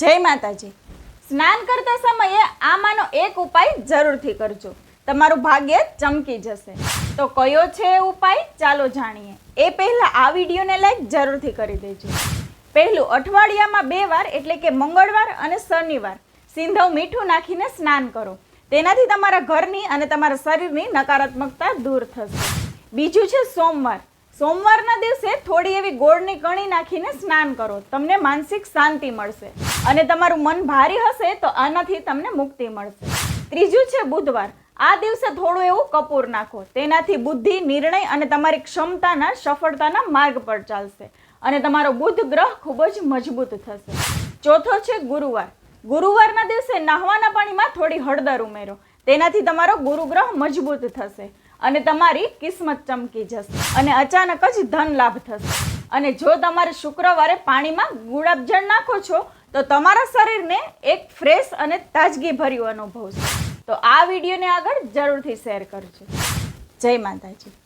જય માતાજી. સ્નાન કરતા સમયે આમાંનો એક ઉપાય જરૂરથી કરજો. તમારું ભાગ્ય ચમકી જશે. તો કયો છે ઉપાય? ચાલો જાણીએ. એ પહેલાં આ વિડીયોને લાઈક જરૂરથી કરી દેજો. પહેલું, અઠવાડિયામાં બે વાર એટલે કે મંગળવાર અને શનિવાર સિંધવ મીઠું નાખીને સ્નાન કરો. તેનાથી તમારા ઘરની અને તમારા શરીરની નકારાત્મકતા દૂર થશે. બીજું છે સોમવાર. સોમવારના દિવસે થોડી એવી ગોળની કણી નાખીને સ્નાન કરો. તમને માનસિક શાંતિ મળશે. અને તમારું મન ભારી હશે તો આનાથી તમને મુક્તિ મળશે. ત્રીજું છે બુધવાર. આ દિવસે થોડું એવું કપૂર નાખો. તેનાથી બુદ્ધિ, નિર્ણય અને તમારી ક્ષમતાના, સફળતાના માર્ગ પર ચાલશે. અને તમારો બુધ ગ્રહ ખૂબ જ મજબૂત થશે. ચોથો છે ગુરુવાર. ગુરુવારના દિવસે નાહવાના પાણીમાં થોડી હળદર ઉમેરો. તેનાથી તમારો ગુરુગ્રહ મજબૂત થશે. અને તમારી કિસ્મત ચમકી જશે અને અચાનક જ ધન લાભ થશે. અને જો તમારે શુક્રવારે પાણીમાં ગુલાબજળ નાખો છો, તો તમારા શરીરને એક ફ્રેશ અને તાજગી ભર્યું અનુભવશે. તો આ વિડીયોને આગળ જરૂરથી શેર કરજો. જય માતાજી.